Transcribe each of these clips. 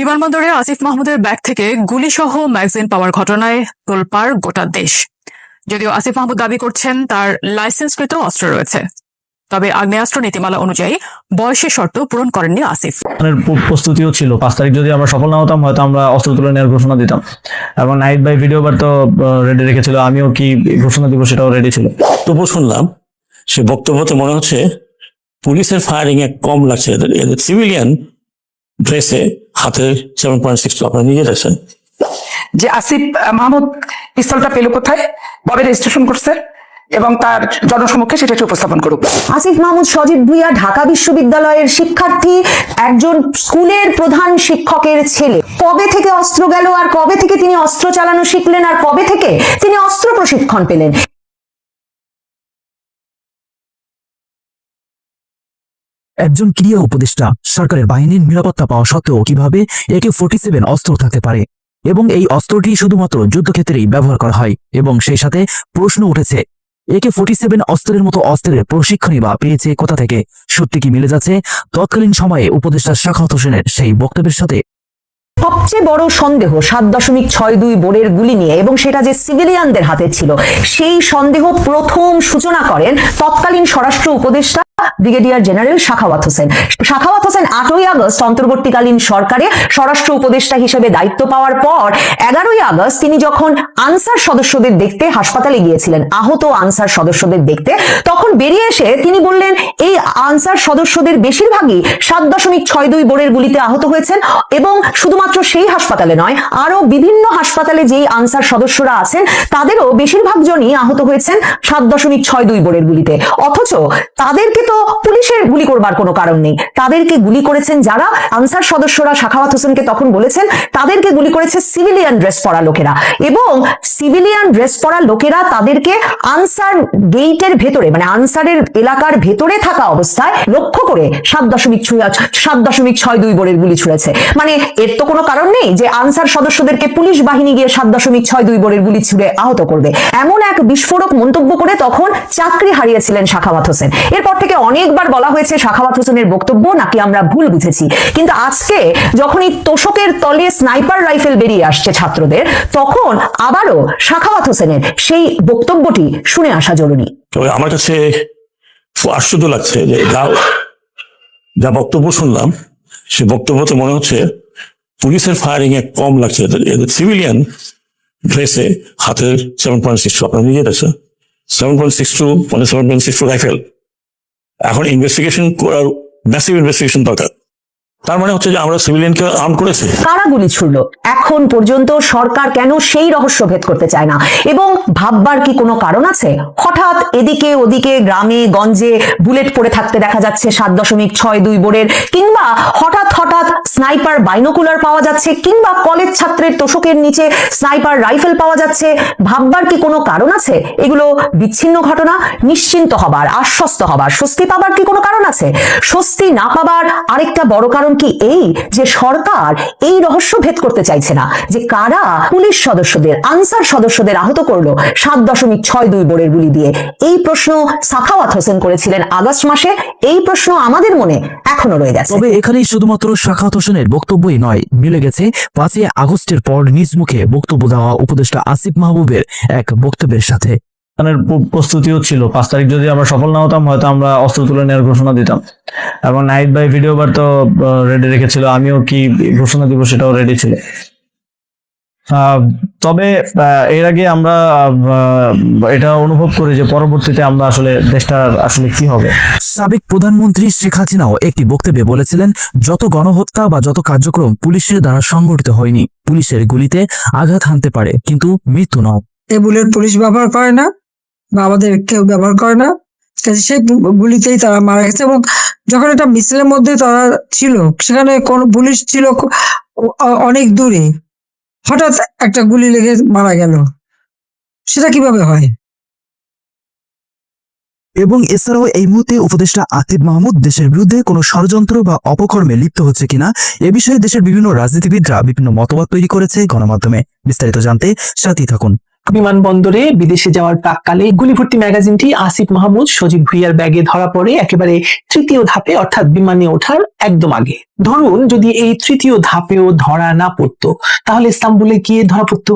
বিমানবন্দরে আসিফ মাহমুদের ব্যাগ থেকে গুলিসহ ম্যাগজিন পাওয়ার ঘটনায় তোলপাড় গোটা দেশ। যদিও আসিফ মাহমুদ দাবি করছেন তার লাইসেন্সকৃত অস্ত্র রয়েছে। তবে আগ্নেয়াস্ত্র নীতিমালা অনুযায়ী বয়সের শর্ত পূরণ করেননি আসিফ। প্রস্তুতিও ছিল। পাঁচ তারিখ যদি আমরা সফল না হতাম হয়তো আমরা অস্ত্র তুলে নেওয়ার ঘোষণা দিতাম। এবং নাইট বাই ভিডিও বার তো রেডি রেখেছিল। আমিও কি ঘোষণা দিব সেটাও রেডি ছিল। বক্তব্য শুনলাম সে বক্তব্যতে মনে হচ্ছে পুলিশের ফায়ারিং এ কম লাগছে। এদের সিভিলিয়ান ড্রেসে হাতে সেভেন পয়েন্ট সিক্স আপনারা নিজে দেখছেন যে আসিফ মাহমুদ পিস্তলটা পেল কোথায়? কবে রেজিস্ট্রেশন করছে এবং তার জনসমক্ষে সেটা একটু উপস্থাপন করুক। আসিফ মাহমুদ সজীব ভুইয়া ঢাকা বিশ্ববিদ্যালয়ের শিক্ষার্থী একজন স্কুলের প্রধান শিক্ষকের ছেলে। কবে থেকে অস্ত্র গেল আর কবে থেকে তিনি অস্ত্র চালানো শিখলেন আর কবে থেকে তিনি অস্ত্র প্রশিক্ষণ পেলেন? একজন ক্রিয়া উপদেষ্টা, সরকারের বাহিনীর নিরাপত্তা পাওয়া সত্ত্বেও কীভাবে একে ফোর্টি সেভেন অস্ত্র থাকতে পারে? এবং এই অস্ত্রটি শুধুমাত্র যুদ্ধক্ষেত্রেই ব্যবহার করা হয়, এবং সেই সাথে প্রশ্ন উঠেছে, একে ফোর্টি সেভেন অস্ত্রের মতো অস্ত্রের প্রশিক্ষণই বা পেয়েছে কোথা থেকে? সত্যি কি মিলে যাচ্ছে? তৎকালীন সময়ে উপদেষ্টা শাখাত হোসেনের সেই বক্তব্যের সাথে। সবচেয়ে বড় সন্দেহ সাত দশমিক ছয় দুই বোর্ডের গুলি নিয়ে এবং সেটা যে সিভিলিয়ানদের হাতে ছিল, সেই সন্দেহ প্রথম সূচনা করেন তৎকালীন স্বরাষ্ট্র উপদেষ্টা ব্রিগেডিয়ার জেনারেল শাখাওয়াত হোসেন। শাখাওয়াত হোসেন আটই আগস্ট অন্তর্বর্তীকালীন সরকারে স্বরাষ্ট্র উপদেষ্টা হিসেবে দায়িত্ব পাওয়ার পর এগারোই আগস্ট তিনি যখন আনসার সদস্যদের দেখতে হাসপাতালে গিয়েছিলেন, আহত আনসার সদস্যদের দেখতে, তখন বেরিয়ে এসে তিনি বললেন, এই আনসার সদস্যদের বেশিরভাগই সাত দশমিক ছয় দুই বোর্ডের গুলিতে আহত হয়েছেন এবং শুধুমাত্র সেই হাসপাতালে নয় আরও বিভিন্ন হাসপাতালে যেই আনসার সদস্যরা আছেন, তাদেরও বেশিরভাগ জনই আহত হয়েছেন সাত দশমিক ছয় দুই বোর্ডের গুলিতে। অথচ তাদেরকে তো পুলিশের গুলি করবার কোনো কারণ নেই। তাদেরকে গুলি করেছেন যারা, আনসার সদস্যরা শাখাওয়াত হোসেনকে তখন বলেছেন, তাদেরকে গুলি করেছে সিভিলিয়ান ড্রেস পরা লোকেরা। এবং সিভিলিয়ান ড্রেস পরা লোকেরা তাদেরকে আনসার গেইটের ভেতরে মানে আনসারের এলাকার ভেতরে থাকা অবস্থায় লক্ষ্য করে সাত দশমিক সাত দশমিক ছয় দুই বোরের গুলি ছুড়েছে। মানে এর তো কোনো কারণ নেই যে আনসার সদস্যদেরকে পুলিশ বাহিনী গিয়ে সাত দশমিক ছয় দুই বোরের গুলি ছুড়ে আহত করবে। এমন এক বিস্ফোরক মন্তব্য করে তখন চাকরি হারিয়েছিলেন শাখাওয়াত হোসেন। এরপর থেকে অনেকবার বলা হয়েছে শাখাওয়াত হোসেনের বক্তব্য নাকি আমরা ভুল বুঝেছি। কিন্তু আজকে যখন এই তোষকের তলে স্নাইপার রাইফেল বেরিয়ে আসছে ছাত্রদের, তখন আবারও শাখাওয়াত হোসেনের সেই বক্তব্যটি শুনে আসা জরুরি। আমার কাছে আশ্চর্য লাগছে যে যা বক্তব্য শুনলাম, সে বক্তব্যতে মনে হচ্ছে পুলিশের ফায়ারিং এ কম লাগছে। সিভিলিয়ান ড্রেসে হাতের সেভেন পয়েন্ট সিক্স টু আপনারা নিজে দেখছেন সেভেন পয়েন্ট সিক্স টু মানে seven point six two rifle এখন ইনভেস্টিগেশন করার ম্যাসিভ ইনভেস্টিগেশন দরকার। তার মানে হচ্ছে যে আমরা সিভিলিয়ানকে আর্ম করেছি। কারা গুলি ছুড়ল? এখন পর্যন্ত সরকার কেন সেই রহস্য ভেদ করতে চায় না? এবং ভাববার কি কোনো কারণ আছে? হঠাৎ এদিকে ওদিকে গ্রামে, গঞ্জে বুলেট পড়ে থাকতে দেখা যাচ্ছে সাত দশমিক ছয় দুই কিংবা হঠাৎ হঠাৎ স্নাইপার বাইনোকুলার পাওয়া যাচ্ছে, কিংবা কলেজ ছাত্রের তোষকের নিচে স্নাইপার রাইফেল পাওয়া যাচ্ছে। ভাববার কি কোনো কারণ আছে? এগুলো বিচ্ছিন্ন ঘটনা, নিশ্চিন্ত হবার, আশ্বস্ত হবার, স্বস্তি পাবার কি কোনো কারণ আছে? স্বস্তি না পাবার আরেকটা বড় কারণ কি এই যে সরকার এই রহস্য ভেদ করতে চাইছে না, যে কারা পুলিশ সদস্যদের, আনসার সদস্যদের আহত করল সাত দশমিক ছয় দুই বোর্ডের গুলি দিয়ে। এই প্রশ্ন সাখাওয়াত হোসেন করেছিলেন আগস্ট মাসে। এই প্রশ্ন আমাদের মনে এখনও রয়ে গেছে। তবে এখানেই শুধুমাত্র শাখাত হোসেনের বক্তব্যই নয়, মিলে গেছে পাঁচই আগস্টের পর নিজ মুখে বক্তব্য দেওয়া উপদেষ্টা আসিফ মাহবুবের এক বক্তব্যের সাথে। এর পু- প্রস্তুতিও ছিল। পাঁচ তারিখ যদি আমরা সফল না হতাম হয়তো আমরা অস্ত্র তুলে নেওয়ার ঘোষণা দিতাম। এবং নাইট বাই ভিডিও বার তো রেডি রেখেছিল। আমিও কি ঘোষণা দিব সেটাও রেডি ছিল। তবে এর আগে আমরা এটা অনুভব করি যে পরবর্তীতে আমরা আসলে দেশটার আসলে কি হবে। সাবেক প্রধানমন্ত্রী শেখ হাসিনাও একটি বক্তব্যে বলেছিলেন যত গণহত্যা বা যত কার্যক্রম পুলিশের দ্বারা সংগঠিত হয়নি পুলিশের গুলিতে আঘাত হানতে পারে কিন্তু মৃত্যু নয়। এ বুলেট পুলিশ ব্যবহার করে না? বা আমাদের কেউ ব্যবহার করে না সেই গুলিতেই তারা মারা গেছে এবং যখন এটা মিছিলের মধ্যে তারা ছিল, সেখানে কোন পুলিশ ছিল অনেক দূরে, হঠাৎ একটা গুলি লেগে মারা গেল। সেটা কীভাবে হয়? এবং এছাড়াও এই মুহূর্তে উপদেষ্টা আতিফ মাহমুদ দেশের বিরুদ্ধে কোনো ষড়যন্ত্র বা অপকর্মে লিপ্ত হচ্ছে কিনা, এ বিষয়ে দেশের বিভিন্ন রাজনীতিবিদরা বিভিন্ন মতবাদ তৈরি করেছে গণমাধ্যমে, বিস্তারিত জানতে সাথেই থাকুন। বিমানবন্দরে বিদেশে যাওয়ার প্রাককালে গুলিভর্তি ম্যাগাজিনটি আসিফ মাহমুদ, সজীব ভুইয়ার ব্যাগে ধরা পড়ে একেবারে তৃতীয় ধাপে, অর্থাৎ বিমানে ওঠার একদম আগে। ধরুন যদি এই তৃতীয় ধাপেও ধরা না পড়তো, তাহলে ইস্তাম্বুলে গিয়ে ধরা পড়তো।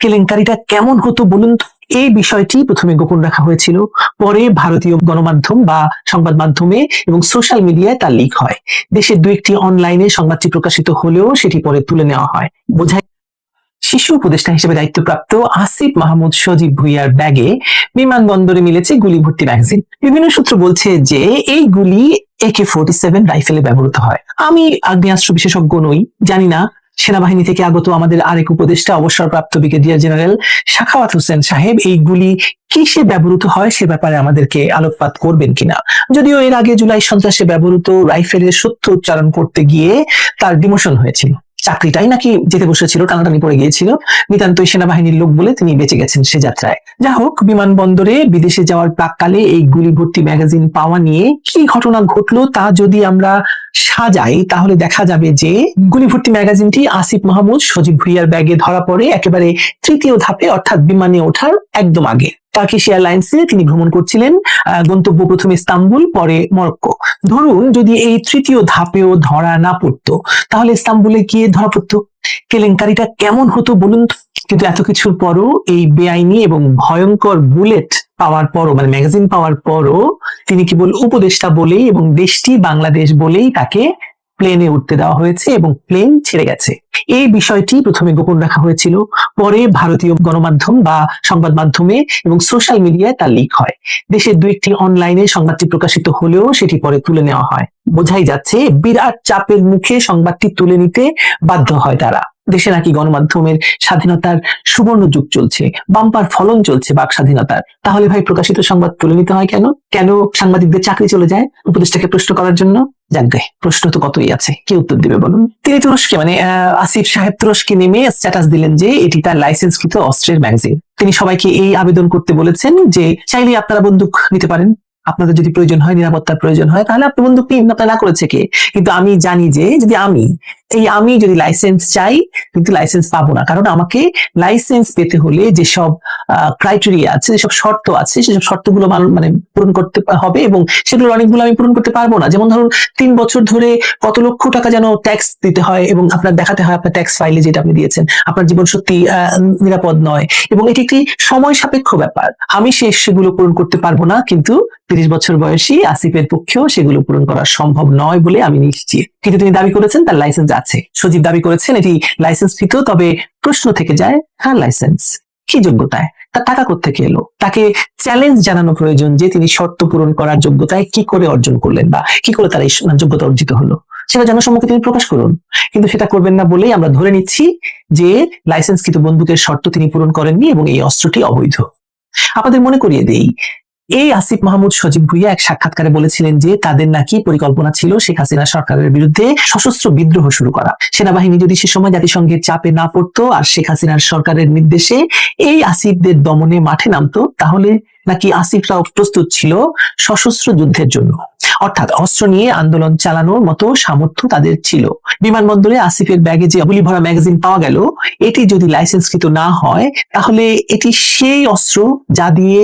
কেলেঙ্কারিটা কেমন হতো বলুন তো? এই বিষয়টি প্রথমে গোপন রাখা হয়েছিল। পরে ভারতীয় গণমাধ্যম বা সংবাদ মাধ্যমে এবং সোশ্যাল মিডিয়ায় তার লিক হয়। দেশের দু একটি অনলাইনে সংবাদটি প্রকাশিত হলেও সেটি পরে তুলে নেওয়া হয়। বোঝাই শিশু উপদেষ্টা হিসেবে দায়িত্বপ্রাপ্ত আসিফ মাহমুদ সজীব ভুইয়ার ব্যাগে বিমানবন্দরে মিলেছে গুলি ভর্তি ম্যাগাজিন। বিভিন্ন সূত্র বলছে যে এই গুলি একে ফোর্টি সেভেন রাইফেলে ব্যবহৃত হয়। আমি আগ্নেয়াস্ত্র বিশেষজ্ঞ নই, জানি না। সেনাবাহিনী থেকে আগত আমাদের আরেক উপদেষ্টা, অবসরপ্রাপ্ত ব্রিগেডিয়ার জেনারেল শাখাওয়াত হোসেন সাহেব, এই গুলি কিসে ব্যবহৃত হয় সে ব্যাপারে আমাদেরকে আলোকপাত করবেন কিনা? যদিও এর আগে জুলাই সন্ত্রাসে ব্যবহৃত রাইফেলের সত্য উচ্চারণ করতে গিয়ে তার ডিমোশন হয়েছিল। চাকরিটাই নাকি যেতে বসেছিল, টানাটানি পড়ে গিয়েছিল। নিতান্তই সেনাবাহিনীর লোক বলে তিনি বেঁচে গেছেন সে যাত্রায়। যা হোক, বিমানবন্দরে বিদেশে যাওয়ার প্রাককালে এই গুলি ভর্তি ম্যাগাজিন পাওয়া নিয়ে কি ঘটনা ঘটলো তা যদি আমরা সাজাই, তাহলে দেখা যাবে যে গুলি ভর্তি ম্যাগাজিনটি আসিফ মাহমুদ সজীব ভুইয়ার ব্যাগে ধরা পড়ে একেবারে তৃতীয় ধাপে, অর্থাৎ বিমানে ওঠার একদম আগে। টার্কিশ এয়ারলাইন্সে তিনি ভ্রমণ করছিলেন গন্তব্য প্রথমে ইস্তাম্বুল, পরে মরক্কো ধরুন যদি এই তৃতীয় ধাপেও ধরা না পড়তো, তাহলে ইস্তাম্বুলে গিয়ে ধরা পড়তো কেলেঙ্কারিটা কেমন হতো বলুন? কিন্তু এত কিছুর পরও এই বেআইনি এবং ভয়ঙ্কর বুলেট পাওয়ার পরও মানে ম্যাগাজিন পাওয়ার পরও তিনি কেবল উপদেষ্টা বলেই এবং দেশটি বাংলাদেশ বলেই তাকে প্লেনে উঠতে দেওয়া হয়েছে এবং প্লেন ছেড়ে গেছে। এই বিষয়টি প্রথমে গোপন রাখা হয়েছিল, পরে ভারতীয় গণমাধ্যম বা সংবাদ মাধ্যমে এবং সোশ্যাল মিডিয়ায় তা লিক হয়। দেশের দু একটি অনলাইনে সংবাদটি প্রকাশিত হলেও সেটি পরে তুলে নেওয়া হয়। বোঝাই যাচ্ছে, বিরাট চাপের মুখে সংবাদটি তুলে নিতে বাধ্য হয় তারা। দেশে নাকি গণমাধ্যমের স্বাধীনতার সুবর্ণ যুগ চলছে, বাম্পার ফলন চলছে বাক স্বাধীনতার। তাহলে ভাই প্রকাশিত সংবাদ তুলে নিতে হয় কেন? কেন সাংবাদিকদের চাকরি চলে যায় উপদেষ্টাকে প্রশ্ন করার জন্য? যাকে প্রশ্ন তো কতই আছে, কি উত্তর দিবে বলুন? তিনি তুরস্কে মানে আসিফ সাহেব তুরস্কে নেমে স্ট্যাটাস দিলেন যে এটি তার লাইসেন্সকৃত অস্ত্রের ম্যাগাজিন তিনি সবাইকে এই আবেদন করতে বলেছেন যে চাইলে আপনারা বন্দুক নিতে পারেন। আপনাদের যদি প্রয়োজন হয়, নিরাপত্তার প্রয়োজন হয়, তাহলে আপনি বন্দুক নিন। না করেছে কে? কিন্তু আমি জানি যে, যদি আমি এই আমি যদি লাইসেন্স চাই, কিন্তু লাইসেন্স পাবো না। কারণ আমাকে লাইসেন্স পেতে হলে যেসব ক্রাইটেরিয়া আছে, যেসব শর্ত আছে, সেসব শর্তগুলো মানে পূরণ করতে হবে এবং সেগুলোর অনেকগুলো আমি পূরণ করতে পারব না। যেমন ধরুন, তিন বছর ধরে কত লক্ষ টাকা যেন ট্যাক্স দিতে হয় এবং আপনার দেখাতে হয় আপনার ট্যাক্স ফাইলে যেটা আপনি দিয়েছেন। আপনার জীবন সত্যি নিরাপদ নয় এবং এটি একটি সময় সাপেক্ষ ব্যাপার। আমি সে, সেগুলো পূরণ করতে পারব না, কিন্তু তিরিশ বছর বয়সী আসিফের পক্ষেও সেগুলো পূরণ করা সম্ভব নয় বলে আমি নিশ্চিত। কিন্তু তিনি দাবি করেছেন, তার লাইসেন্স আছে। সজীব দাবি করেছেন, এটি লাইসেন্স কৃত তবে প্রশ্ন থেকে যায় হ্যাঁ লাইসেন্স কি যোগ্যতায়? তার টাকা কোথেকে এলো? তাকে চ্যালেঞ্জ জানানো প্রয়োজন যে তিনি শর্ত পূরণ করার যোগ্যতায় কি করে অর্জন করলেন বা কি করে তার এই যোগ্যতা অর্জিত হলো? সেটা জনসম্মুখে তিনি প্রকাশ করুন। কিন্তু সেটা করবেন না বলেই আমরা ধরে নিচ্ছি যে লাইসেন্সকৃত বন্দুকের শর্ত তিনি পূরণ করেননি এবং এই অস্ত্রটি অবৈধ। আপনাদের মনে করিয়ে দেই এই আসিফ মাহমুদ সজীব ভুইয়া এক সাক্ষাৎকারে বলেছিলেন যে তাদের নাকি পরিকল্পনা ছিল শেখ হাসিনা সরকারের বিরুদ্ধে সশস্ত্র বিদ্রোহ শুরু করা। সেনাবাহিনী যদি সে সময় জাতিসংঘের চাপে না পড়তো আর শেখ হাসিনার সরকারের নির্দেশে এই আসিফদের দমনে মাঠে নামতো, তাহলে নাকি আসিফরাও প্রস্তুত ছিল সশস্ত্র যুদ্ধের জন্য। অর্থাৎ অস্ত্র নিয়ে আন্দোলন চালানোর মতো সামর্থ্য তাদের ছিল। বিমানবন্দরে আসিফের ব্যাগে যে অবলি ভরা ম্যাগাজিন পাওয়া গেল, এটি যদি লাইসেন্সকৃত না হয়, তাহলে এটি সেই অস্ত্র যা দিয়ে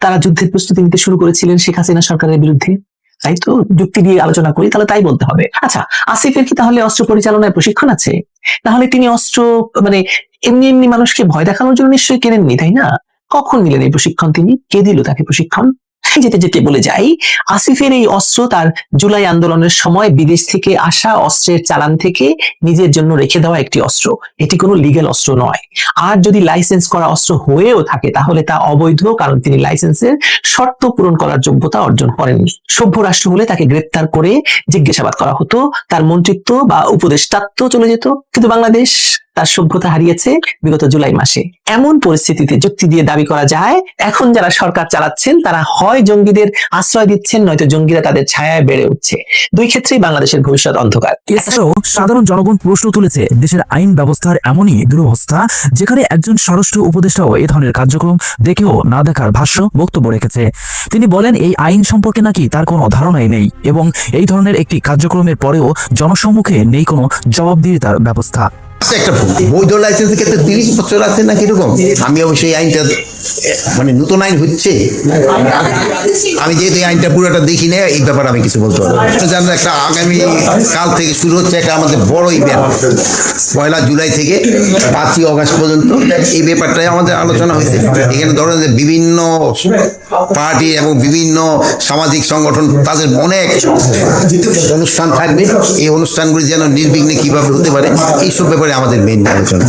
তারা যুদ্ধের প্রস্তুতি নিতে শুরু করেছিলেন শেখ হাসিনা সরকারের বিরুদ্ধে। তাই তো? যুক্তি দিয়ে আলোচনা করি, তাহলে তাই বলতে হবে। আচ্ছা আসিফের কি তাহলে অস্ত্র পরিচালনায় প্রশিক্ষণ আছে? তাহলে তিনি অস্ত্র মানে এমনি এমনি মানুষকে ভয় দেখানোর জন্য নিশ্চয়ই কেনেননি, তাই না? কখন নিলেন এই প্রশিক্ষণ তিনি? কে দিল তাকে প্রশিক্ষণ? যেতে যেতে বলে যাই। আসিফের এই অস্ত্র তার জুলাই আন্দোলনের সময় বিদেশ থেকে আসা অস্ত্রের চালান থেকে নিজের জন্য রেখে দেওয়া একটি অস্ত্র। এটি কোনো লিগ্যাল অস্ত্র নয়। আর যদি লাইসেন্স করা অস্ত্র হয়েও থাকে, তাহলে তা অবৈধ, কারণ তিনি লাইসেন্সের শর্ত পূরণ করার যোগ্যতা অর্জন করেননি। সভ্য রাষ্ট্র হলে তাকে গ্রেপ্তার করে জিজ্ঞাসাবাদ করা হতো। তার মন্ত্রিত্ব বা উপদেষ্টাত্ব চলে যেত। কিন্তু বাংলাদেশ তার সভ্যতা হারিয়েছে বিগত জুলাই মাসে। এমন পরিস্থিতিতে যুক্তি দিয়ে দাবি করা যায়, এখন যারা সরকার চালাচ্ছেন, তারা হয় জঙ্গিদের আশ্রয় দিচ্ছেন, নয়তো জঙ্গিরা তাদের ছায়ায় বেড়ে উঠছে। দুই ক্ষেত্রেই বাংলাদেশের ভবিষ্যৎ অন্ধকার। এছাড়াও সাধারণ জনগণ প্রশ্ন তুলেছে, দেশের আইন ব্যবস্থার এমনই দুরবস্থা, যেখানে একজন স্বরাষ্ট্র উপদেষ্টাও এ ধরনের কার্যক্রম দেখেও না দেখার ভাষ্য বক্তব্য রেখেছে। তিনি বলেন, এই আইন সম্পর্কে নাকি তার কোনো ধারণাই নেই এবং এই ধরনের একটি কার্যক্রমের পরেও জনসম্মুখে নেই কোনো জবাবদিহিতার ব্যবস্থা। বৈধ ক্ষেত্রে তিরিশ বছর আছে না কীরকম আমি অবশ্যই আইনটা মানে নতুন আইন হচ্ছে। আমি যেহেতু আইনটা পুরোটা দেখি না এই আমি কিছু বলতে পারব জানেন একটা আগামী কাল থেকে শুরু হচ্ছে একটা আমাদের বড় ইভেন্ট পয়লা জুলাই থেকে পাঁচই পর্যন্ত এই ব্যাপারটাই আমাদের আলোচনা হয়েছে। এখানে ধরেন যে বিভিন্ন পার্টি এবং বিভিন্ন সামাজিক সংগঠন, তাদের অনেক অনুষ্ঠান থাকবে। এই অনুষ্ঠানগুলি যেন নির্বিঘ্নে কীভাবে হতে পারে, এইসব ব্যাপারে আমাদের মেইন আলোচনা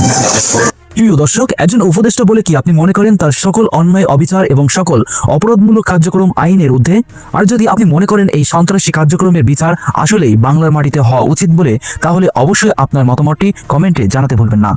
প্রিয় দর্শক, একজন উপদেষ্টা বলে কি আপনি মনে করেন তার সকল অন্যায়, অবিচার এবং সকল অপরাধমূলক কার্যক্রম আইনের ঊর্ধ্বে? আর যদি আপনি মনে করেন এই সন্ত্রাসী কার্যক্রমের বিচার আসলেই বাংলার মাটিতে হওয়া উচিত বলে, তাহলে অবশ্যই আপনার মতামতটি কমেন্টে জানাতে ভুলবেন না।